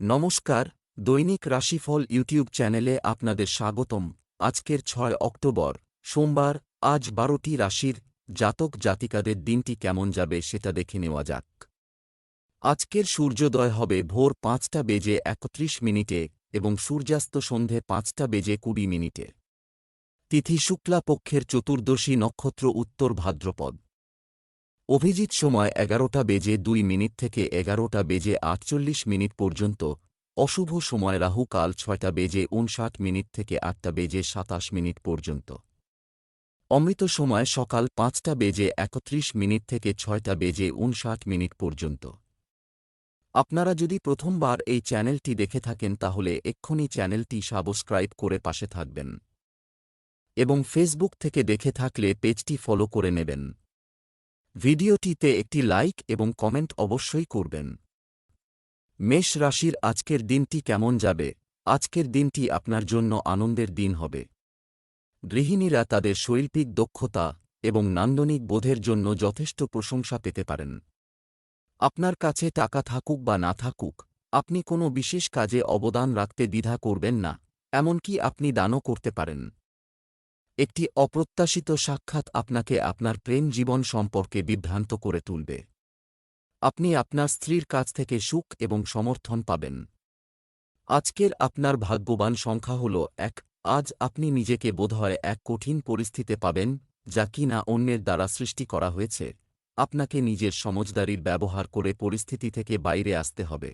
নমস্কার, দৈনিক রাশিফল ইউটিউব চ্যানেলে আপনাদের স্বাগতম। আজকের ছয় অক্টোবর, সোমবার, আজ বারোটি রাশির জাতক জাতিকাদের দিনটি কেমন যাবে সেটা দেখে নেওয়া যাক। আজকের সূর্যোদয় হবে ভোর পাঁচটা বেজে একত্রিশ মিনিটে এবং সূর্যাস্ত সন্ধে পাঁচটা বেজে কুড়ি মিনিটে। তিথি শুক্লা পক্ষের চতুর্দশী নক্ষত্র উত্তর ভাদ্রপদ। অভিজিৎ সময় এগারোটা বেজে দুই মিনিট থেকে এগারোটা বেজে আটচল্লিশ মিনিট পর্যন্ত। অশুভ সময় রাহু কাল ছয়টা বেজে উনষাট মিনিট থেকে আটটা বেজে সাতাশ মিনিট পর্যন্ত। অমৃত সময় সকাল পাঁচটা বেজে একত্রিশ মিনিট থেকে ছয়টা বেজে উনষাট মিনিট পর্যন্ত। আপনারা যদি প্রথমবার এই চ্যানেলটি দেখে থাকেন তাহলে এক্ষুনি চ্যানেলটি সাবস্ক্রাইব করে পাশে থাকবেন। এবং ফেসবুক থেকে দেখে থাকলে পেজটি ফলো করে নেবেন। ভিডিওটিতে একটি লাইক এবং কমেন্ট অবশ্যই করবেন। মেষ রাশির আজকের দিনটি কেমন যাবে? আজকের দিনটি আপনার জন্য আনন্দের দিন হবে। গৃহিণীরা তাদের শৈল্পিক দক্ষতা এবং নান্দনিক বোধের জন্য যথেষ্ট প্রশংসা পেতে পারেন। আপনার কাছে টাকা থাকুক বা না থাকুক, আপনি কোনো বিশেষ কাজে অবদান রাখতে দ্বিধা করবেন না, এমনকি আপনি দানও করতে পারেন। একটি অপ্রত্যাশিত সাক্ষাৎ আপনাকে আপনার প্রেম জীবন সম্পর্কে বিভ্রান্ত করে তুলবে। আপনি আপনার স্ত্রীর কাছ থেকে সুখ এবং সমর্থন পাবেন। আজকের আপনার ভাগ্যবান সংখ্যা হল এক, আজ আপনি নিজেকে বোধহয় এক কঠিন পরিস্থিতিতে পাবেন, যা কিনা অন্যের দ্বারা সৃষ্টি করা হয়েছে। আপনাকে নিজের সমজদারির ব্যবহার করে পরিস্থিতি থেকে বাইরে আসতে হবে।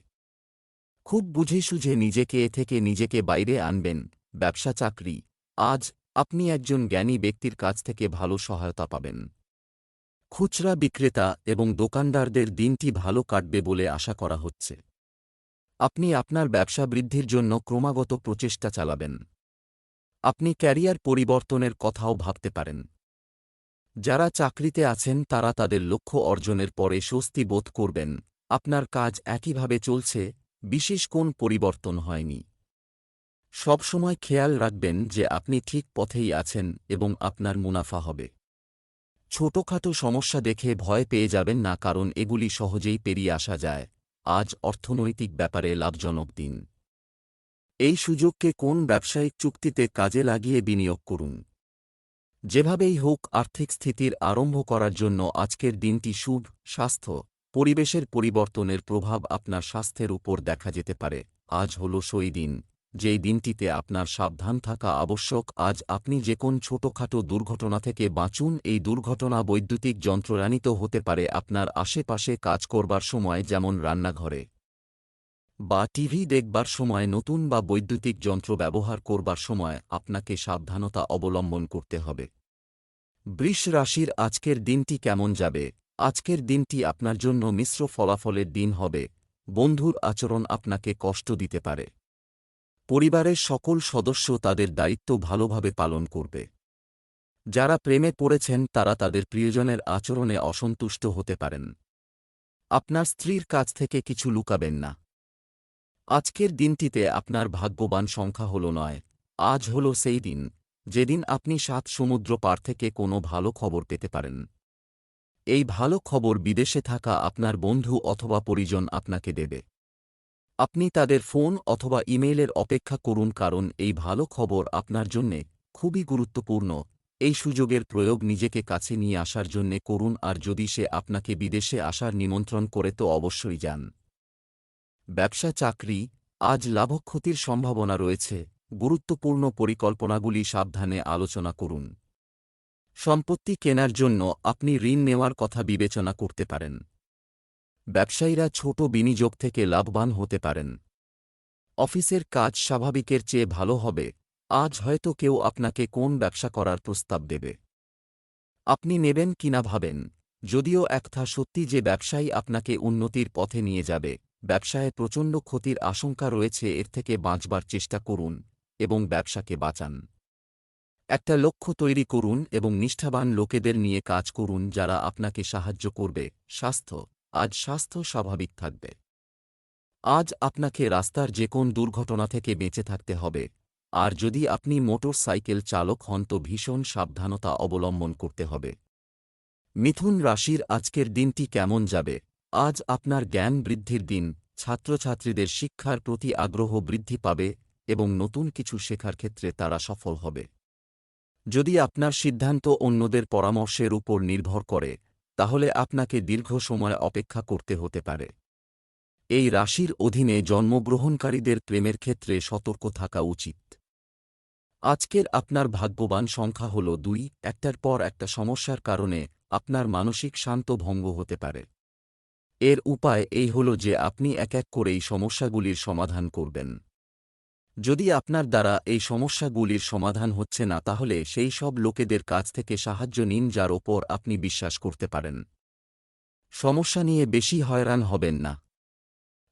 খুব বুঝে সুঝে নিজেকে এ থেকে নিজেকে বাইরে আনবেন, ব্যবসা চাকরি, আজ আপনি একজন জ্ঞানী ব্যক্তির কাছ থেকে ভালো সহায়তা পাবেন। খুচরা বিক্রেতা এবং দোকানদারদের দিনটি ভালো কাটবে বলে আশা করা হচ্ছে। আপনি আপনার ব্যবসা বৃদ্ধির জন্য ক্রমাগত প্রচেষ্টা চালাবেন। আপনি ক্যারিয়ার পরিবর্তনের কথাও ভাবতে পারেন। যারা চাকরিতে আছেন, তারা তাদের লক্ষ্য অর্জনের পরে স্বস্তি বোধ করবেন, আপনার কাজ একইভাবে চলছে, বিশেষ কোন পরিবর্তন হয়নি। সবসময় খেয়াল রাখবেন যে আপনি ঠিক পথেই আছেন এবং আপনার মুনাফা হবে। ছোটখাটো সমস্যা দেখে ভয় পেয়ে যাবেন না কারণ এগুলি সহজেই পেরিয়ে আসা যায়। আজ অর্থনৈতিক ব্যাপারে লাভজনক দিন। এই সুযোগকে কোন ব্যবসায়িক চুক্তিতে কাজে লাগিয়ে বিনিয়োগ করুন। যেভাবেই হোক, আর্থিক স্থিতির আরম্ভ করার জন্য আজকের দিনটি শুভ, স্বাস্থ্য, পরিবেশের পরিবর্তনের প্রভাব আপনার স্বাস্থ্যের উপর দেখা যেতে পারে। আজ হল সই দিন। যেই দিনটিতে আপনার সাবধান থাকা আবশ্যক, আজ আপনি যে কোন ছোটখাটো দুর্ঘটনা থেকে বাঁচুন, এই দুর্ঘটনা বৈদ্যুতিক যন্ত্ররানিত হতে পারে আপনার আশেপাশে কাজ করবার সময়, যেমন রান্নাঘরে বা টিভি দেখবার সময়, নতুন বা বৈদ্যুতিক যন্ত্র ব্যবহার করবার সময় আপনাকে সাবধানতা অবলম্বন করতে হবে। বৃষ রাশির আজকের দিনটি কেমন যাবে? আজকের দিনটি আপনার জন্য মিশ্র ফলাফলের দিন হবে। বন্ধুর আচরণ আপনাকে কষ্ট দিতে পারে। পরিবারের সকল সদস্য তাদের দায়িত্ব ভালোভাবে পালন করবে। যারা প্রেমে পড়েছেন, তারা তাদের প্রিয়জনের আচরণে অসন্তুষ্ট হতে পারেন। আপনার স্ত্রীর কাছ থেকে কিছু লুকাবেন না। আজকের দিনটিতে আপনার ভাগ্যবান সংখ্যা হল নয়, আজ হল সেই দিন, যেদিন আপনি সাত সমুদ্র পার থেকে কোনো ভালো খবর পেতে পারেন। এই ভালো খবর বিদেশে থাকা আপনার বন্ধু অথবা পরিজন আপনাকে দেবে। আপনি তাদের ফোন অথবা ইমেইলের অপেক্ষা করুন কারণ এই ভালো খবর আপনার জন্যে খুবই গুরুত্বপূর্ণ। এই সুযোগের প্রয়োগ নিজেকে কাছে নিয়ে আসার জন্যে করুন আর যদি সে আপনাকে বিদেশে আসার নিমন্ত্রণ করে তো অবশ্যই যান। ব্যবসা চাকরি আজ লাভক্ষতির সম্ভাবনা রয়েছে। গুরুত্বপূর্ণ পরিকল্পনাগুলি সাবধানে আলোচনা করুন। সম্পত্তি কেনার জন্য আপনি ঋণ নেওয়ার কথা বিবেচনা করতে পারেন। ব্যবসায়ীরা ছোট বিনিয়োগ থেকে লাভবান হতে পারেন। অফিসের কাজ স্বাভাবিকের চেয়ে ভালো হবে। আজ হয়তো কেউ আপনাকে কোন ব্যবসা করার প্রস্তাব দেবে। আপনি নেবেন কিনা ভাবেন? যদিও একথা সত্যি যে ব্যবসায়ী আপনাকে উন্নতির পথে নিয়ে যাবে, ব্যবসায় প্রচণ্ড ক্ষতির আশঙ্কা রয়েছে, এর থেকে বাঁচবার চেষ্টা করুন এবং ব্যবসাকে বাঁচান। একটা লক্ষ্য তৈরি করুন এবং নিষ্ঠাবান লোকেদের নিয়ে কাজ করুন যারা আপনাকে সাহায্য করবে, স্বাস্থ্য আজ স্বাস্থ্য স্বাভাবিক থাকবে। আজ আপনাকে রাস্তার যে কোন দুর্ঘটনা থেকে বেঁচে থাকতে হবে, আর যদি আপনি মোটর সাইকেল চালক হন তো ভীষণ সাবধানতা অবলম্বন করতে হবে। মিথুন রাশির আজকের দিনটি কেমন যাবে? আজ আপনার জ্ঞান বৃদ্ধির দিন, ছাত্রছাত্রীদের শিক্ষার প্রতি আগ্রহ বৃদ্ধি পাবে, এবং নতুন কিছু শেখার ক্ষেত্রে তারা সফল হবে। যদি আপনার সিদ্ধান্ত অন্যদের পরামর্শের উপর নির্ভর করে তাহলে আপনাকে দীর্ঘ সময় অপেক্ষা করতে হতে পারে। এই রাশির অধীনে জন্মগ্রহণকারীদের প্রেমের ক্ষেত্রে সতর্ক থাকা উচিত। আজকের আপনার ভাগ্যবান সংখ্যা হল দুই, একটার পর একটা সমস্যার কারণে আপনার মানসিক শান্ত ভঙ্গ হতে পারে। এর উপায় এই হল যে আপনি এক এক করেই সমস্যাগুলির সমাধান করবেন। যদি আপনার দ্বারা এই সমস্যাগুলির সমাধান হচ্ছে না, তাহলে সেই সব লোকেদের কাছ থেকে সাহায্য নিন, যার ওপর আপনি বিশ্বাস করতে পারেন। সমস্যা নিয়ে বেশি হয়রান হবেন না।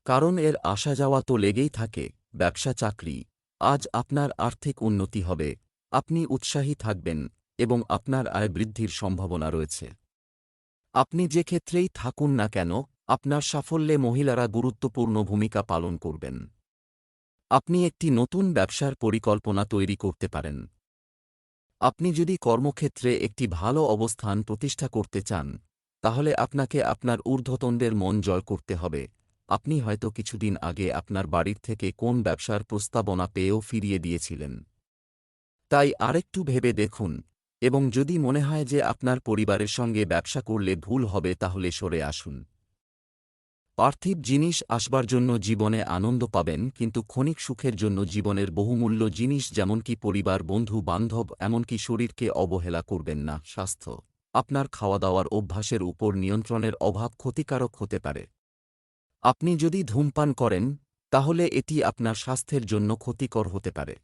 কারণ এর আসা যাওয়া তো লেগেই থাকে, ব্যবসা, চাকরি। আজ আপনার আর্থিক উন্নতি হবে, আপনি উৎসাহী থাকবেন এবং আপনার আয় বৃদ্ধির সম্ভাবনা রয়েছে। আপনি যে ক্ষেত্রেই থাকুন না কেন, আপনার সাফল্যে মহিলারা গুরুত্বপূর্ণ ভূমিকা পালন করবেন। আপনি একটি নতুন ব্যবসার পরিকল্পনা তৈরি করতে পারেন। আপনি যদি কর্মক্ষেত্রে একটি ভালো অবস্থান প্রতিষ্ঠা করতে চান, তাহলে আপনাকে আপনার ঊর্ধ্বতনদের মন জয় করতে হবে। আপনি হয়তো কিছুদিন আগে আপনার বাড়ির থেকে কোন ব্যবসার প্রস্তাবনা পেয়েও ফিরিয়ে দিয়েছিলেন। তাই আরেকটু ভেবে দেখুন, এবং যদি মনে হয় যে আপনার পরিবারের সঙ্গে ব্যবসা করলে ভুল হবে তাহলে সরে আসুন। পার্থিব জিনিস আসবার জন্য জীবনে আনন্দ পাবেন, কিন্তু ক্ষণিক সুখের জন্য জীবনের বহুমূল্য জিনিস যেমন কি পরিবার, বন্ধু, বান্ধব, এমনকি শরীরকে অবহেলা করবেন না, স্বাস্থ্য। আপনার খাওয়া দাওয়ার অভ্যাসের উপর নিয়ন্ত্রণের অভাব ক্ষতিকারক হতে পারে। আপনি যদি ধূমপান করেন, তাহলে এটি আপনার স্বাস্থ্যের জন্য ক্ষতিকর হতে পারে।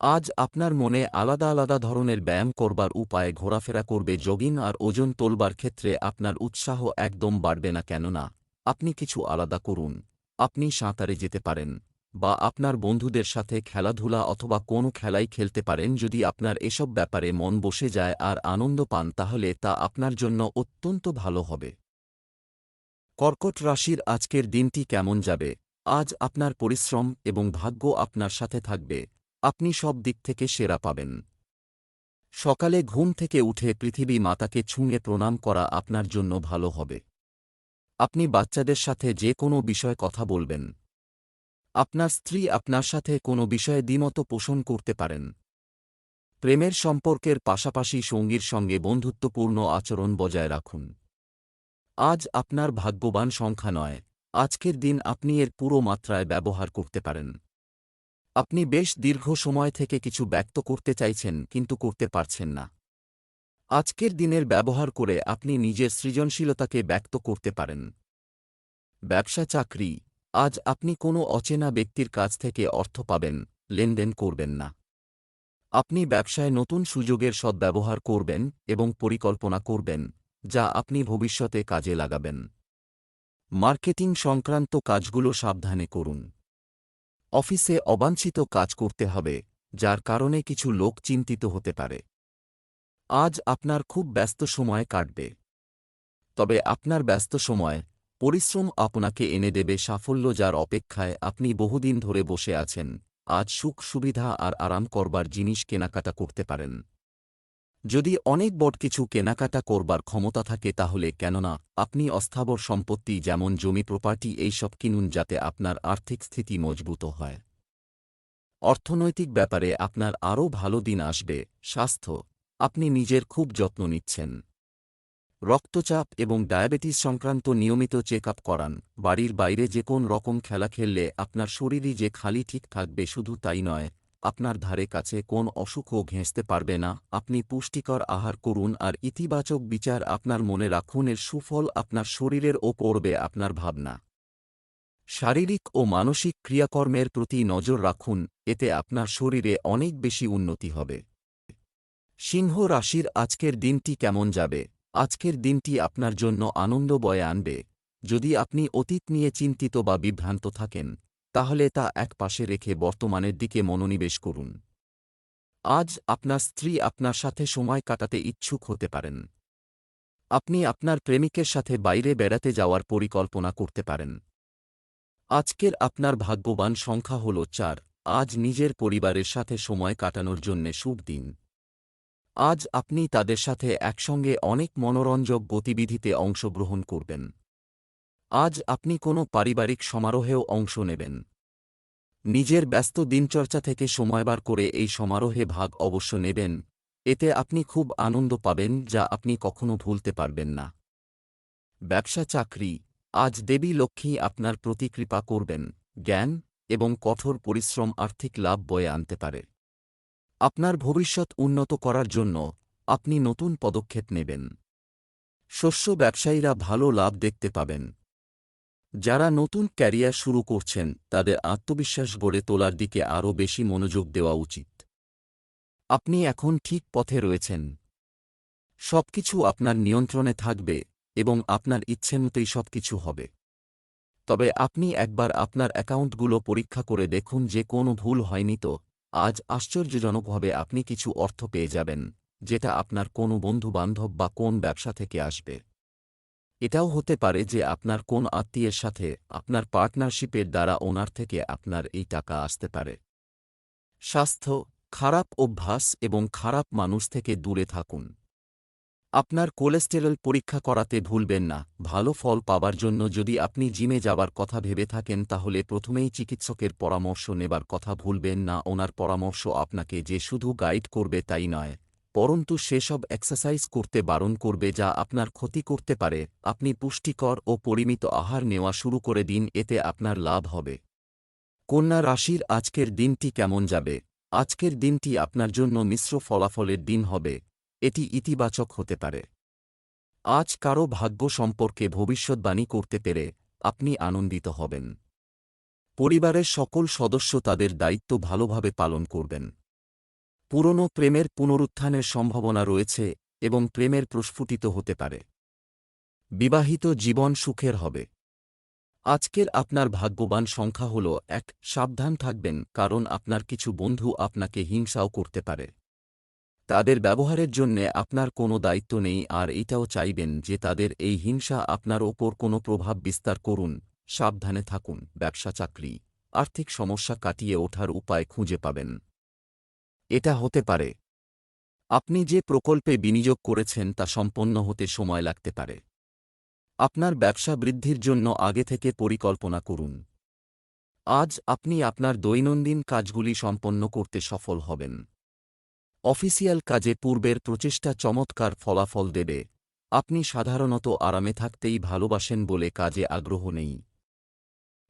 আজ আপনার মনে আলাদা আলাদা ধরনের ব্যায়াম করবার উপায়ে ঘোরাফেরা করবে যোগিন আর ওজন তোলবার ক্ষেত্রে আপনার উৎসাহ একদম বাড়বে না, কেননা আপনি কিছু আলাদা করুন। আপনি সাঁতারে যেতে পারেন বা আপনার বন্ধুদের সাথে খেলাধুলা অথবা কোনো খেলাই খেলতে পারেন যদি আপনার এসব ব্যাপারে মন বসে যায় আর আনন্দ পান তাহলে তা আপনার জন্য অত্যন্ত ভালো হবে। কর্কট রাশির আজকের দিনটি কেমন যাবে? আজ আপনার পরিশ্রম এবং ভাগ্য আপনার সাথে থাকবে। আপনি সব দিক থেকে সেরা পাবেন। সকালে ঘুম থেকে উঠে পৃথিবী মাতাকে ছুঁয়ে প্রণাম করা আপনার জন্য ভালো হবে। আপনি বাচ্চাদের সাথে যে কোনো বিষয়ে কথা বলবেন। আপনার স্ত্রী আপনার সাথে কোনো বিষয়ে দ্বিমত পোষণ করতে পারেন। প্রেমের সম্পর্কের পাশাপাশি সঙ্গীর সঙ্গে বন্ধুত্বপূর্ণ আচরণ বজায় রাখুন। আজ আপনার ভাগ্যবান সংখ্যা নয়, আজকের দিন আপনি এর পুরো মাত্রায় ব্যবহার করতে পারেন। আপনি বেশ দীর্ঘ সময় থেকে কিছু ব্যক্ত করতে চাইছেন কিন্তু করতে পারছেন না। আজকের দিনের ব্যবহার করে আপনি নিজের সৃজনশীলতাকে ব্যক্ত করতে পারেন। ব্যবসা চাকরি। আজ আপনি কোনো অচেনা ব্যক্তির কাছ থেকে অর্থ পাবেন, লেনদেন করবেন না। আপনি ব্যবসায় নতুন সুযোগের সদ্ব্যবহার করবেন এবং পরিকল্পনা করবেন, যা আপনি ভবিষ্যতে কাজে লাগাবেন। মার্কেটিং সংক্রান্ত কাজগুলো সাবধানে করুন। অফিসে অবাঞ্ছিত কাজ করতে হবে, যার কারণে কিছু লোক চিন্তিত হতে পারে। আজ আপনার খুব ব্যস্ত সময় কাটবে। তবে আপনার ব্যস্ত সময়, পরিশ্রম আপনাকে এনে দেবে সাফল্য যার অপেক্ষায় আপনি বহুদিন ধরে বসে আছেন। আজ সুখ, সুবিধা আর আরাম করবার জিনিস কেনাকাটা করতে পারেন। যদি অনেক বড় কিছু কেনাকাটা করবার ক্ষমতা থাকে তাহলে কেননা, আপনি অস্থাবর সম্পত্তি যেমন জমি প্রপার্টি এইসব কিনুন যাতে আপনার আর্থিক স্থিতি মজবুত হয়। অর্থনৈতিক ব্যাপারে আপনার আরও ভালো দিন আসবে, স্বাস্থ্য আপনি নিজের খুব যত্ন নিচ্ছেন। রক্তচাপ এবং ডায়াবেটিস সংক্রান্ত নিয়মিত চেক আপ করান। বাড়ির বাইরে যে কোন রকম খেলা খেললে আপনার শরীরই যে খালি ঠিক থাকবে শুধু তাই নয়, আপনার ধারে কাছে কোন অসুখও ঘেঁষতে পারবে না। আপনি পুষ্টিকর আহার করুন আর ইতিবাচক বিচার আপনার মনে রাখুন এর সুফল আপনার শরীরের ও পড়বে আপনার ভাবনা। শারীরিক ও মানসিক ক্রিয়াকর্মের প্রতি নজর রাখুন, এতে আপনার শরীরে অনেক বেশি উন্নতি হবে। সিংহ রাশির আজকের দিনটি কেমন যাবে? আজকের দিনটি আপনার জন্য আনন্দ বয়ে আনবে। যদি আপনি অতীত নিয়ে চিন্তিত বা বিভ্রান্ত থাকেন, তাহলে তা এক পাশে রেখে বর্তমানের দিকে মনোনিবেশ করুন। আজ আপনার স্ত্রী আপনার সাথে সময় কাটাতে ইচ্ছুক হতে পারেন। আপনি আপনার প্রেমিকের সাথে বাইরে বেড়াতে যাওয়ার পরিকল্পনা করতে পারেন। আজকের আপনার ভাগ্যবান সংখ্যা হল চার। আজ নিজের পরিবারের সাথে সময় কাটানোর জন্যে শুভ দিন। আজ আপনি তাদের সাথে একসঙ্গে অনেক মনোরঞ্জক গতিবিধিতে অংশগ্রহণ করবেন। আজ আপনি কোনো পারিবারিক সমারোহেও অংশ নেবেন। নিজের ব্যস্ত দিনচর্চা থেকে সময় বার করে এই সমারোহে ভাগ অবশ্য নেবেন। এতে আপনি খুব আনন্দ পাবেন যা আপনি কখনো ভুলতে পারবেন না। ব্যবসা চাকরি। আজ দেবী লক্ষ্মী আপনার প্রতি কৃপা করবেন, জ্ঞান এবং কঠোর পরিশ্রম আর্থিক লাভ বয়ে আনতে পারে। আপনার ভবিষ্যৎ উন্নত করার জন্য আপনি নতুন পদক্ষেপ নেবেন। শস্য ব্যবসায়ীরা ভালো লাভ দেখতে পাবেন। যারা নতুন ক্যারিয়ার শুরু করছেন, তাদের আত্মবিশ্বাস গড়ে তোলার দিকে আরও বেশি মনোযোগ দেওয়া উচিত। আপনি এখন ঠিক পথে রয়েছেন। সবকিছু আপনার নিয়ন্ত্রণে থাকবে এবং আপনার ইচ্ছেমতোই সবকিছু হবে। তবে আপনি একবার আপনার অ্যাকাউন্টগুলো পরীক্ষা করে দেখুন যে কোনো ভুল হয়নি তো। আজ আশ্চর্যজনকভাবে আপনি কিছু অর্থ পেয়ে যাবেন, যেটা আপনার কোনো বন্ধুবান্ধব বা কোন ব্যবসা থেকে আসবে। এটাও হতে পারে যে আপনার কোন আত্মীয়ের সাথে আপনার পার্টনারশিপের দ্বারা ওনার থেকে আপনার এই টাকা আসতে পারে। স্বাস্থ্য, খারাপ অভ্যাস এবং খারাপ মানুষ থেকে দূরে থাকুন। আপনার কোলেস্টেরল পরীক্ষা করাতে ভুলবেন না। ভালো ফল পাবার জন্য যদি আপনি জিমে যাবার কথা ভেবে থাকেন, তাহলে প্রথমেই চিকিৎসকের পরামর্শ নেবার কথা ভুলবেন না। ওনার পরামর্শ আপনাকে যে শুধু গাইড করবে তাই নয়, পরন্তু সেসব এক্সারসাইজ করতে বারণ করবে যা আপনার ক্ষতি করতে পারে। আপনি পুষ্টিকর ও পরিমিত আহার নেওয়া শুরু করে দিন, এতে আপনার লাভ হবে। কন্যা রাশির আজকের দিনটি কেমন যাবে? আজকের দিনটি আপনার জন্য মিশ্র ফলাফলের দিন হবে। এটি ইতিবাচক হতে পারে। আজ কারও ভাগ্য সম্পর্কে ভবিষ্যৎবাণী করতে পেরে আপনি আনন্দিত হবেন। পরিবারের সকল সদস্য তাদের দায়িত্ব ভালোভাবে পালন করবেন। পুরনো প্রেমের পুনরুত্থানের সম্ভাবনা রয়েছে এবং প্রেমের প্রস্ফুটিত হতে পারে। বিবাহিত জীবন সুখের হবে। আজকের আপনার ভাগ্যবান সংখ্যা হল এক, সাবধান থাকবেন কারণ আপনার কিছু বন্ধু আপনাকে হিংসাও করতে পারে। তাদের ব্যবহারের জন্যে আপনার কোনো দায়িত্ব নেই আর এটাও চাইবেন যে তাদের এই হিংসা আপনার ওপর কোনো প্রভাব বিস্তার করুন, সাবধানে থাকুন, ব্যবসা, চাকরি, আর্থিক সমস্যা কাটিয়ে ওঠার উপায় খুঁজে পাবেন। এটা হতে পারে। আপনি যে প্রকল্পে বিনিয়োগ করেছেন তা সম্পন্ন হতে সময় লাগতে পারে। আপনার ব্যবসা বৃদ্ধির জন্য আগে থেকে পরিকল্পনা করুন। আজ আপনি আপনার দৈনন্দিন কাজগুলি সম্পন্ন করতে সফল হবেন। অফিসিয়াল কাজে পূর্বের প্রচেষ্টা চমৎকার ফলাফল দেবে। আপনি সাধারণত আরামে থাকতেই ভালোবাসেন বলে কাজে আগ্রহ নেই।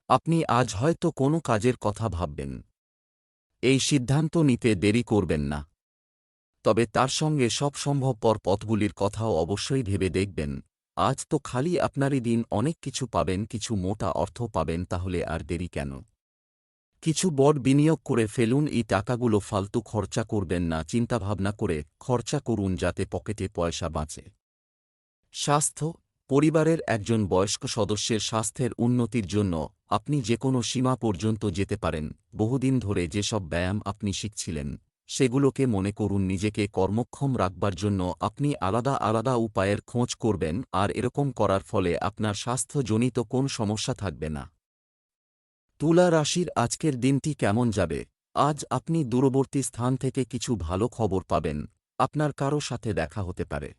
আপনি আজ হয়তো কোনো কাজের কথা ভাববেন। এই সিদ্ধান্ত নিতে দেরি করবেন না। তবে তার সঙ্গে সব সম্ভবপর পথগুলির কথাও অবশ্যই ভেবে দেখবেন। আজ তো খালি আপনারই দিন, অনেক কিছু পাবেন, কিছু মোটা অর্থ পাবেন, তাহলে আর দেরি কেন? কিছু বড় বিনিয়োগ করে ফেলুন, এই টাকাগুলো ফালতু খরচা করবেন না, চিন্তাভাবনা করে খরচা করুন যাতে পকেটে পয়সা বাঁচে। স্বাস্থ্য, পরিবারের একজন বয়স্ক সদস্যের স্বাস্থ্যের উন্নতির জন্য আপনি যে কোনো সীমা পর্যন্ত যেতে পারেন, বহুদিন ধরে যেসব ব্যায়াম আপনি শিখছিলেন, সেগুলোকে মনে করুন, নিজেকে কর্মক্ষম রাখবার জন্য আপনি আলাদা আলাদা উপায়ের খোঁজ করবেন, আর এরকম করার ফলে আপনার স্বাস্থ্যজনিত কোন সমস্যা থাকবে না। তুলা রাশির আজকের দিনটি কেমন যাবে? আজ আপনি দূরবর্তী স্থান থেকে কিছু ভালো খবর পাবেন। আপনার কারও সাথে দেখা হতে পারে।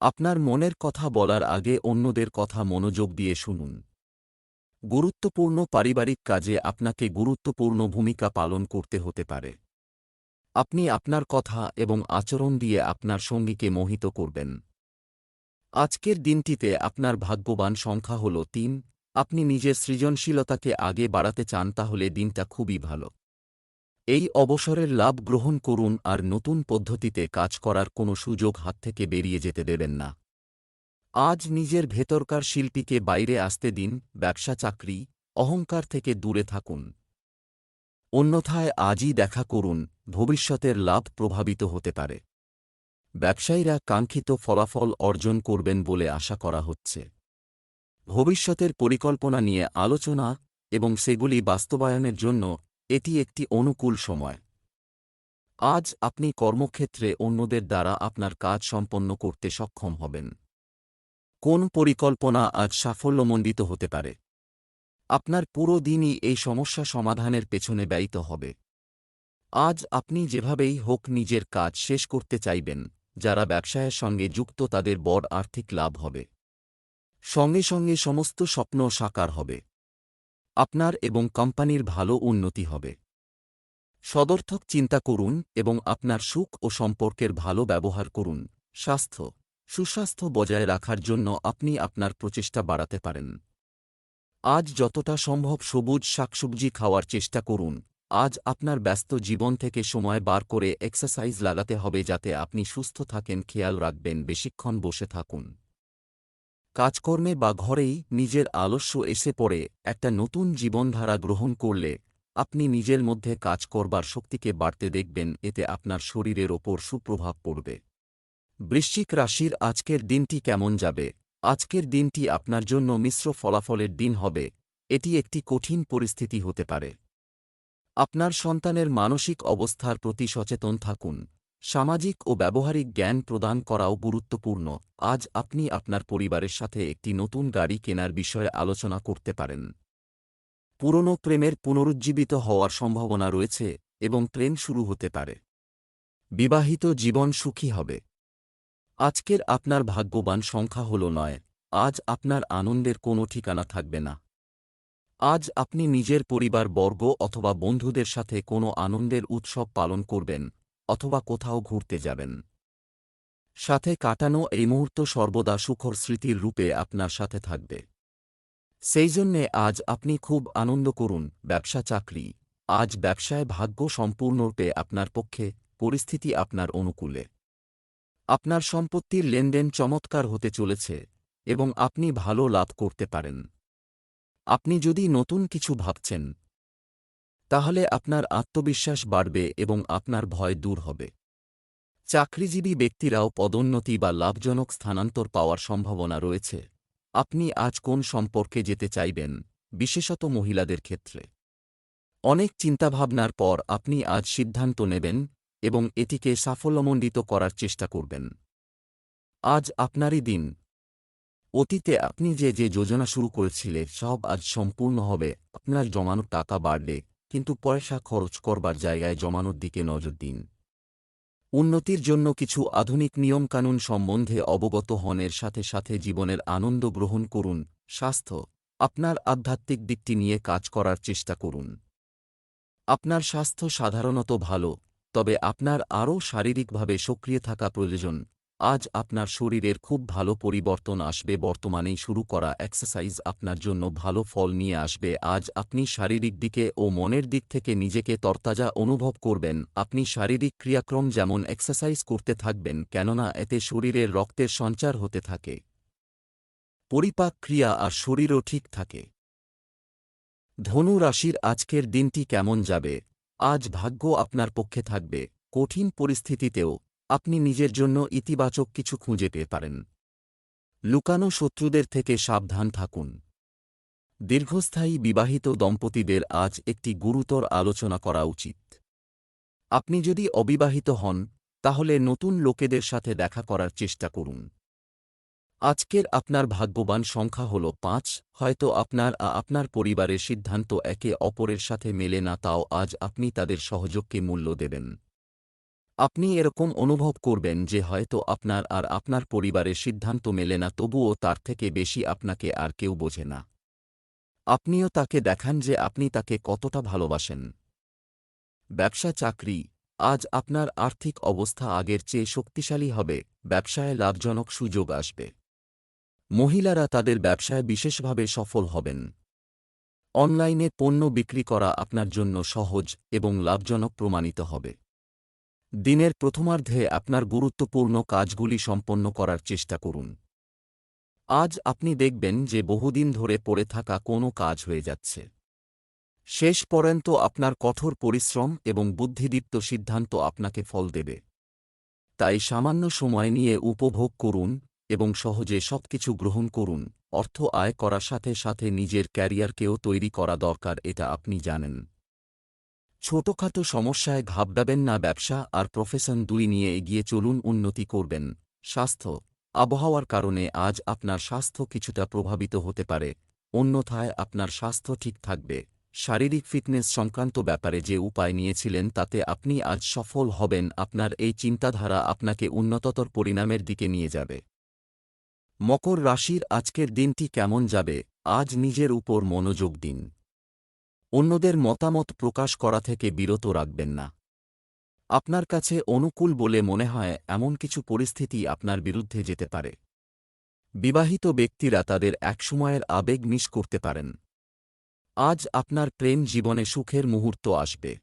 আপনার মনের কথা বলার আগে অন্যদের কথা মনোযোগ দিয়ে শুনুন। গুরুত্বপূর্ণ পারিবারিক কাজে আপনাকে গুরুত্বপূর্ণ ভূমিকা পালন করতে হতে পারে। আপনি আপনার কথা এবং আচরণ দিয়ে আপনার সঙ্গীকে মোহিত করবেন। আজকের দিনটিতে আপনার ভাগ্যবান সংখ্যা হল তিন আপনি নিজের সৃজনশীলতাকে আগে বাড়াতে চান তাহলে দিনটা খুবই ভালো। এই অবসরের লাভ গ্রহণ করুন আর নতুন পদ্ধতিতে কাজ করার কোনো সুযোগ হাত থেকে বেরিয়ে যেতে দেবেন না। আজ নিজের ভেতরকার শিল্পীকে বাইরে আসতে দিন, ব্যবসা, চাকরি, অহংকার থেকে দূরে থাকুন। অন্যথায় আজই দেখা করুন, ভবিষ্যতের লাভ প্রভাবিত হতে পারে। ব্যবসায়ীরা কাঙ্ক্ষিত ফলাফল অর্জন করবেন বলে আশা করা হচ্ছে। ভবিষ্যতের পরিকল্পনা নিয়ে আলোচনা এবং সেগুলি বাস্তবায়নের জন্য এটি একটি অনুকূল সময়। আজ আপনি কর্মক্ষেত্রে অন্যদের দ্বারা আপনার কাজ সম্পন্ন করতে সক্ষম হবেন। কোন পরিকল্পনা আজ সাফল্যমণ্ডিত হতে পারে? আপনার পুরো দিনই এই সমস্যা সমাধানের পেছনে ব্যয়িত হবে। আজ আপনি যেভাবেই হোক নিজের কাজ শেষ করতে চাইবেন, যারা ব্যবসায়ের সঙ্গে যুক্ত তাদের বড় আর্থিক লাভ হবে। সঙ্গে সঙ্গে সমস্ত স্বপ্ন সাকার হবে। আপনার এবং কোম্পানির ভালো উন্নতি হবে। সদর্থক চিন্তা করুন এবং আপনার সুখ ও সম্পর্কের ভালো ব্যবহার করুন। স্বাস্থ্য, সুস্বাস্থ্য বজায় রাখার জন্য আপনি আপনার প্রচেষ্টা বাড়াতে পারেন। আজ যতটা সম্ভব সবুজ শাকসবজি খাওয়ার চেষ্টা করুন। আজ আপনার ব্যস্ত জীবন থেকে সময় বার করে এক্সারসাইজ লাগাতে হবে যাতে আপনি সুস্থ থাকেন, খেয়াল রাখবেন, বেশিক্ষণ বসে থাকুন। কাজকর্মে বা ঘরেই নিজের আলস্য এসে পড়ে, একটা নতুন জীবনধারা গ্রহণ করলে আপনি নিজের মধ্যে কাজ করবার শক্তিকে বাড়তে দেখবেন, এতে আপনার শরীরের ওপর সুপ্রভাব পড়বে। বৃশ্চিক রাশির আজকের দিনটি কেমন যাবে? আজকের দিনটি আপনার জন্য মিশ্র ফলাফলের দিন হবে, এটি একটি কঠিন পরিস্থিতি হতে পারে। আপনার সন্তানের মানসিক অবস্থার প্রতি সচেতন থাকুন। সামাজিক ও ব্যবহারিক জ্ঞান প্রদান করাও গুরুত্বপূর্ণ। আজ আপনি আপনার পরিবারের সাথে একটি নতুন গাড়ি কেনার বিষয়ে আলোচনা করতে পারেন। পুরনো প্রেমের পুনরুজ্জীবিত হওয়ার সম্ভাবনা রয়েছে এবং ট্রেন শুরু হতে পারে। বিবাহিত জীবন সুখী হবে। আজকের আপনার ভাগ্যবান সংখ্যা হল নয়। আজ আপনার আনন্দের কোনো ঠিকানা থাকবে না। আজ আপনি নিজের পরিবার বর্গ অথবা বন্ধুদের সাথে কোনো আনন্দের উৎসব পালন করবেন। অথবা কোথাও ঘুরতে যাবেন। সাথে কাটানো এই মুহূর্ত সর্বদা সুখর স্মৃতির রূপে আপনার সাথে থাকবে। সেই জন্যে আজ আপনি খুব আনন্দ করুন, ব্যবসা চাকরি। আজ ব্যবসায় ভাগ্য সম্পূর্ণরূপে আপনার পক্ষে, পরিস্থিতি আপনার অনুকূলে। আপনার সম্পত্তির লেনদেন চমৎকার হতে চলেছে, এবং আপনি ভালো লাভ করতে পারেন। আপনি যদি নতুন কিছু ভাবছেন তাহলে আপনার আত্মবিশ্বাস বাড়বে এবং আপনার ভয় দূর হবে। চাকরিজীবী ব্যক্তিরাও পদোন্নতি বা লাভজনক স্থানান্তর পাওয়ার সম্ভাবনা রয়েছে। আপনি আজ কোন সম্পর্কে যেতে চাইবেন, বিশেষত মহিলাদের ক্ষেত্রে? অনেক চিন্তাভাবনার পর আপনি আজ সিদ্ধান্ত নেবেন এবং এটিকে সাফল্যমণ্ডিত করার চেষ্টা করবেন। আজ আপনারই দিন। অতীতে আপনি যে যে যোজনা শুরু করেছিলেন, সব আজ সম্পূর্ণ হবে। আপনার জমানো টাকা বাড়লে কিন্তু পয়সা খরচ করবার জায়গায় জমানোর দিকে নজর দিন। উন্নতির জন্য কিছু আধুনিক নিয়মকানুন সম্বন্ধে অবগত হনের সাথে সাথে জীবনের আনন্দ গ্রহণ করুন, স্বাস্থ্য, আপনার আধ্যাত্মিক দিকটি নিয়ে কাজ করার চেষ্টা করুন। আপনার স্বাস্থ্য সাধারণত ভালো, তবে আপনার আরও শারীরিকভাবে সক্রিয় থাকা প্রয়োজন। আজ আপনার শরীরের খুব ভালো পরিবর্তন আসবে, বর্তমানেই শুরু করা এক্সারসাইজ আপনার জন্য ভালো ফল নিয়ে আসবে। আজ আপনি শারীরিক দিকে ও মনের দিক থেকে নিজেকে তরতাজা অনুভব করবেন। আপনি শারীরিক ক্রিয়াক্রম যেমন এক্সারসাইজ করতে থাকবেন, কেননা এতে শরীরের রক্তের সঞ্চার হতে থাকে। পরিপাক ক্রিয়া আর শরীরও ঠিক থাকে। ধনু রাশির আজকের দিনটি কেমন যাবে? আজ ভাগ্য আপনার পক্ষে থাকবে। কঠিন পরিস্থিতিতেও আপনি নিজের জন্য ইতিবাচক কিছু খুঁজে পেয়ে পারেন। লুকানো শত্রুদের থেকে সাবধান থাকুন। দীর্ঘস্থায়ী বিবাহিত দম্পতিদের আজ একটি গুরুতর আলোচনা করা উচিত। আপনি যদি অবিবাহিত হন, তাহলে নতুন লোকেদের সাথে দেখা করার চেষ্টা করুন। আজকের আপনার ভাগ্যবান সংখ্যা হল পাঁচ, হয়তো আপনার আ আপনার পরিবারের সিদ্ধান্ত একে অপরের সাথে মেলে না, তাও আজ আপনি তাদের সহযোগকে মূল্য দেবেন। আপনি এরকম অনুভব করবেন যে হয়তো আপনার আর আপনার পরিবারের সিদ্ধান্ত মেলে না, তবুও তার থেকে বেশি আপনাকে আর কেউ বোঝে না। আপনিও তাকে দেখান যে আপনি তাকে কতটা ভালোবাসেন। ব্যবসা চাকরি, আজ আপনার আর্থিক অবস্থা আগের চেয়ে শক্তিশালী হবে, ব্যবসায় লাভজনক সুযোগ আসবে। মহিলারা তাদের ব্যবসায় বিশেষভাবে সফল হবেন। অনলাইনে পণ্য বিক্রি করা আপনার জন্য সহজ এবং লাভজনক প্রমাণিত হবে। দিনের প্রথমার্ধে আপনার গুরুত্বপূর্ণ কাজগুলি সম্পন্ন করার চেষ্টা করুন। আজ আপনি দেখবেন যে বহুদিন ধরে পড়ে থাকা কোনো কাজ হয়ে যাচ্ছে। শেষ পর্যন্ত আপনার কঠোর পরিশ্রম এবং বুদ্ধিদীপ্ত সিদ্ধান্ত আপনাকে ফল দেবে। তাই সামান্য সময় নিয়ে উপভোগ করুন এবং সহজে সবকিছু গ্রহণ করুন, অর্থ আয় করার সাথে সাথে নিজের ক্যারিয়ারকেও তৈরি করা দরকার, এটা আপনি জানেন। ছোটখাটো সমস্যায় ঘাবড়াবেন না ব্যবসা আর প্রফেশন দুই নিয়ে এগিয়ে চলুন, উন্নতি করবেন। স্বাস্থ্য। আবহাওয়ার কারণে আজ আপনার স্বাস্থ্য কিছুটা প্রভাবিত হতে পারে। অন্যথায় আপনার স্বাস্থ্য ঠিক থাকবে। শারীরিক ফিটনেস সংক্রান্ত ব্যাপারে যে উপায় নিয়েছিলেন, তাতে আপনি আজ সফল হবেন, আপনার এই চিন্তাধারা আপনাকে উন্নততর পরিণামের দিকে নিয়ে যাবে। মকর রাশির আজকের দিনটি কেমন যাবে? আজ নিজের উপর মনোযোগ দিন। অন্যদের মতামত প্রকাশ করা থেকে বিরত রাখবেন না। আপনার কাছে অনুকূল বলে মনে হয় এমন কিছু পরিস্থিতি আপনার বিরুদ্ধে যেতে পারে। বিবাহিত ব্যক্তিরা তাদের একসময়ের আবেগ মিস করতে পারেন। আজ আপনার প্রেম জীবনে সুখের মুহূর্ত আসবে।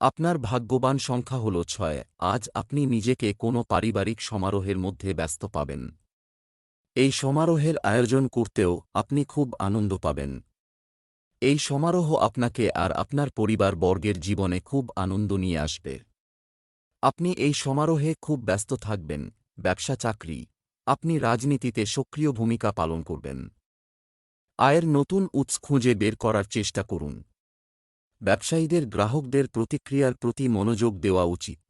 আপনার ভাগ্যবান সংখ্যা হল ছয়, আজ আপনি নিজেকে কোনো পারিবারিক সমারোহের মধ্যে ব্যস্ত পাবেন। এই সমারোহের আয়োজন করতেও আপনি খুব আনন্দ পাবেন। এই সমারোহ আপনাকে আর আপনার পরিবার বর্গের জীবনে খুব আনন্দ নিয়ে আসবে। আপনি এই সমারোহে খুব ব্যস্ত থাকবেন, ব্যবসা চাকরি, আপনি রাজনীতিতে সক্রিয় ভূমিকা পালন করবেন। আয়ের নতুন উৎস খুঁজে বের করার চেষ্টা করুন। ব্যবসায়ীদের গ্রাহকদের প্রতিক্রিয়ার প্রতি মনোযোগ দেওয়া উচিত।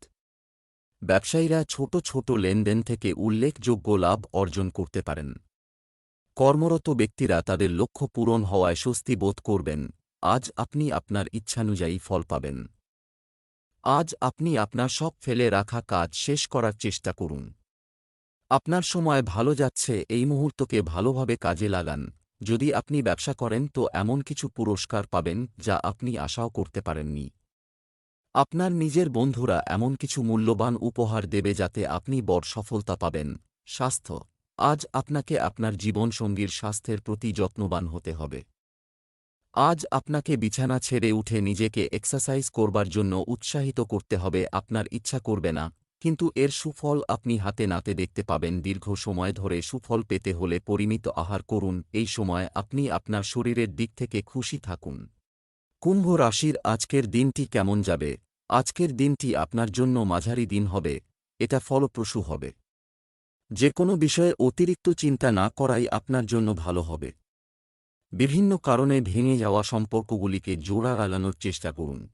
ব্যবসায়ীরা ছোট ছোট লেনদেন থেকে উল্লেখযোগ্য লাভ অর্জন করতে পারেন। কর্মরত ব্যক্তিরা তাদের লক্ষ্য পূরণ হওয়ায় স্বস্তি বোধ করবেন। আজ আপনি আপনার ইচ্ছানুযায়ী ফল পাবেন। আজ আপনি আপনার সব ফেলে রাখা কাজ শেষ করার চেষ্টা করুন। আপনার সময় ভালো যাচ্ছে, এই মুহূর্তকে ভালোভাবে কাজে লাগান। যদি আপনি ব্যবসা করেন, তো এমন কিছু পুরস্কার পাবেন, যা আপনি আশাও করতে পারেননি। আপনার নিজের বন্ধুরা এমন কিছু মূল্যবান উপহার দেবে, যাতে আপনি বড় সফলতা পাবেন। স্বাস্থ্য আজ আপনাকে আপনার জীবন সঙ্গীর স্বাস্থ্যের প্রতি যত্নবান হতে হবে। আজ আপনাকে বিছানা ছেড়ে উঠে নিজেকে এক্সারসাইজ করবার জন্য উৎসাহিত করতে হবে, আপনার ইচ্ছা করবে না, কিন্তু এর সুফল আপনি হাতে নাতে দেখতে পাবেন, দীর্ঘ সময় ধরে সুফল পেতে হলে পরিমিত আহার করুন, এই সময় আপনি আপনার শরীরের দিক থেকে খুশি থাকুন। কুম্ভ রাশির আজকের দিনটি কেমন যাবে? আজকের দিনটি আপনার জন্য মাঝারি দিন হবে, এটা ফলপ্রসূ হবে। যে কোনো বিষয়ে অতিরিক্ত চিন্তা না করাই আপনার জন্য ভালো হবে। বিভিন্ন কারণে ভেঙে যাওয়া সম্পর্কগুলিকে জোড়া লাগানোর চেষ্টা করুন।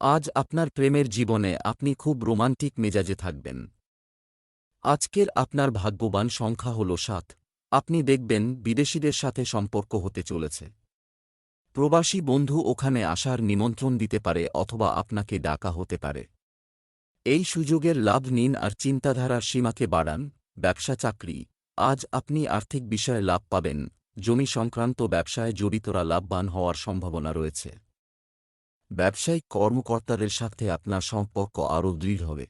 আজ আপনার প্রেমের জীবনে আপনি খুব রোমান্টিক মেজাজে থাকবেন। আজকের আপনার ভাগ্যবান সংখ্যা হল সাত। আপনি দেখবেন বিদেশিদের সাথে সম্পর্ক হতে চলেছে। প্রবাসী বন্ধু ওখানে আসার নিমন্ত্রণ দিতে পারে অথবা আপনাকে ডাকা হতে পারে। এই সুযোগের লাভ নিন আর চিন্তাধারার সীমাকে বাড়ান, ব্যবসা চাকরি। আজ আপনি আর্থিক বিষয়ে লাভ পাবেন, জমি সংক্রান্ত ব্যবসায় জড়িতরা লাভবান হওয়ার সম্ভাবনা রয়েছে। ব্যবসায়িক কর্মকর্তাদের সাথে আপনার সম্পর্ক আরও দৃঢ় হবে।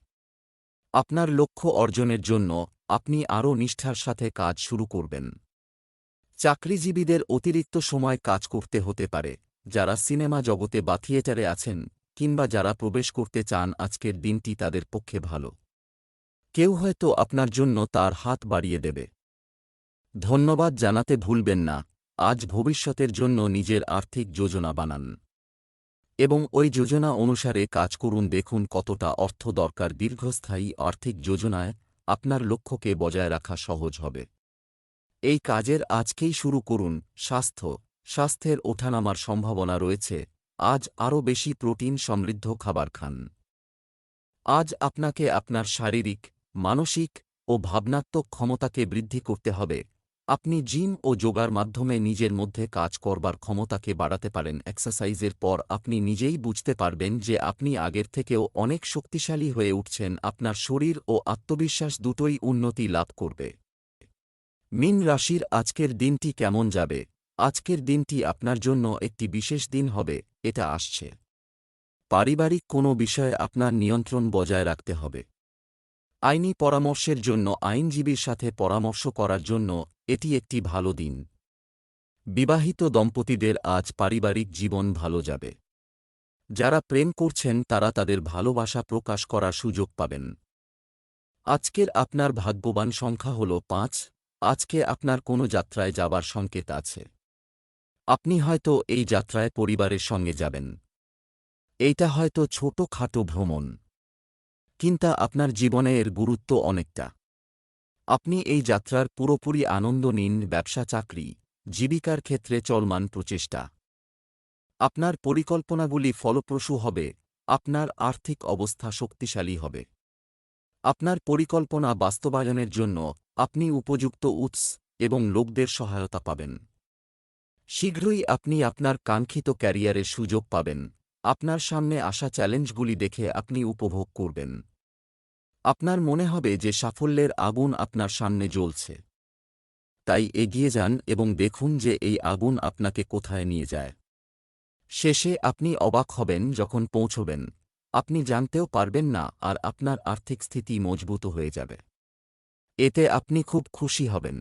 আপনার লক্ষ্য অর্জনের জন্য আপনি আরও নিষ্ঠার সাথে কাজ শুরু করবেন। চাকরিজীবীদের অতিরিক্ত সময় কাজ করতে হতে পারে, যারা সিনেমা জগতে বা থিয়েটারে আছেন। কিংবা যারা প্রবেশ করতে চান, আজকের দিনটি তাদের পক্ষে ভালো। কেউ হয়তো আপনার জন্য তার হাত বাড়িয়ে দেবে। ধন্যবাদ জানাতে ভুলবেন না। আজ ভবিষ্যতের জন্য নিজের আর্থিক যোজনা বানান। এবং ওই যোজনা অনুসারে কাজ করুন। দেখুন কতটা অর্থ দরকার। দীর্ঘস্থায়ী আর্থিক যোজনায় আপনার লক্ষ্যকে বজায় রাখা সহজ হবে। এই কাজের আজকেই শুরু করুন। স্বাস্থ্য। স্বাস্থ্যের ওঠানামার সম্ভাবনা রয়েছে। আজ আরও বেশি প্রোটিন সমৃদ্ধ খাবার খান। আজ আপনাকে আপনার শারীরিক, মানসিক ও ভাবনাত্মক ক্ষমতাকে বৃদ্ধি করতে হবে। আপনি জিম ও যোগার মাধ্যমে নিজের মধ্যে কাজ করবার ক্ষমতাকে বাড়াতে পারেন। এক্সারসাইজের পর আপনি নিজেই বুঝতে পারবেন যে আপনি আগের থেকেও অনেক শক্তিশালী হয়ে উঠছেন। আপনার শরীর ও আত্মবিশ্বাস দুটোই উন্নতি লাভ করবে। মিন রাশির আজকের দিনটি কেমন যাবে? আজকের দিনটি আপনার জন্য একটি বিশেষ দিন হবে, এটা আসছে। পারিবারিক কোনো বিষয়ে আপনার নিয়ন্ত্রণ বজায় রাখতে হবে। আইনি পরামর্শের জন্য, আইনজীবীর সাথে পরামর্শ করার জন্য এটি একটি ভালো দিন। বিবাহিত দম্পতিদের আজ পারিবারিক জীবন ভালো যাবে। যারা প্রেম করছেন, তারা তাদের ভালোবাসা প্রকাশ করার সুযোগ পাবেন। আজকের আপনার ভাগ্যবান সংখ্যা হল পাঁচ, আজকে আপনার কোনো যাত্রায় যাবার সংকেত আছে। আপনি হয়তো এই যাত্রায় পরিবারের সঙ্গে যাবেন। এইটা হয়তো ছোট খাটো ভ্রমণ। কিন্তু আপনার জীবনে এর গুরুত্ব অনেকটা। আপনি এই যাত্রার পুরোপুরি আনন্দ নিন ব্যবসা, চাকরি, জীবিকার ক্ষেত্রে চলমান প্রচেষ্টা। আপনার পরিকল্পনাগুলি ফলপ্রসূ হবে, আপনার আর্থিক অবস্থা শক্তিশালী হবে। আপনার পরিকল্পনা বাস্তবায়নের জন্য আপনি উপযুক্ত উৎস এবং লোকদের সহায়তা পাবেন। শীঘ্রই আপনি আপনার কাঙ্ক্ষিত ক্যারিয়ারের সুযোগ পাবেন। আপনার সামনে আসা চ্যালেঞ্জগুলি দেখে আপনি উপভোগ করবেন। আপনার মনে হবে যে সাফল্যের আগুন আপনার সামনে জ্বলছে। তাই এগিয়ে যান এবং দেখুন যে এই আগুন আপনাকে কোথায় নিয়ে যায়। শেষে আপনি অবাক হবেন যখন পৌঁছবেন। আপনি জানতেও পারবেন না আর আপনার আর্থিক স্থিতি মজবুত হয়ে যাবে। এতে আপনি খুব খুশি হবেন।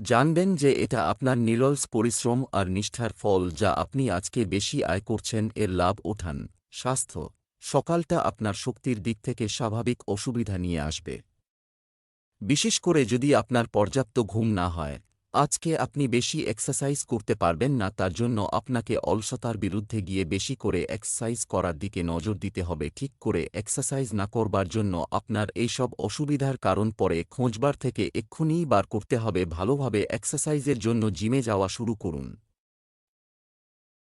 জানবেন যে এটা আপনার নিরলস পরিশ্রম আর নিষ্ঠার ফল যা আপনি আজকে বেশি আয় করছেন এর লাভ ওঠান। স্বাস্থ্য। সকালটা আপনার শক্তির দিক থেকে স্বাভাবিক অসুবিধা নিয়ে আসবে। বিশেষ করে যদি আপনার পর্যাপ্ত ঘুম না হয়। আজকে আপনি বেশি এক্সারসাইজ করতে পারবেন না, তার জন্য আপনাকে অলসতার বিরুদ্ধে গিয়ে বেশি করে এক্সারসাইজ করার দিকে নজর দিতে হবে। ঠিক করে এক্সারসাইজ না করবার জন্য আপনার এইসব অসুবিধার কারণ পরে খোঁজবার থেকে এক্ষুনিই বার করতে হবে। ভালোভাবে এক্সারসাইজের জন্য জিমে যাওয়া শুরু করুন।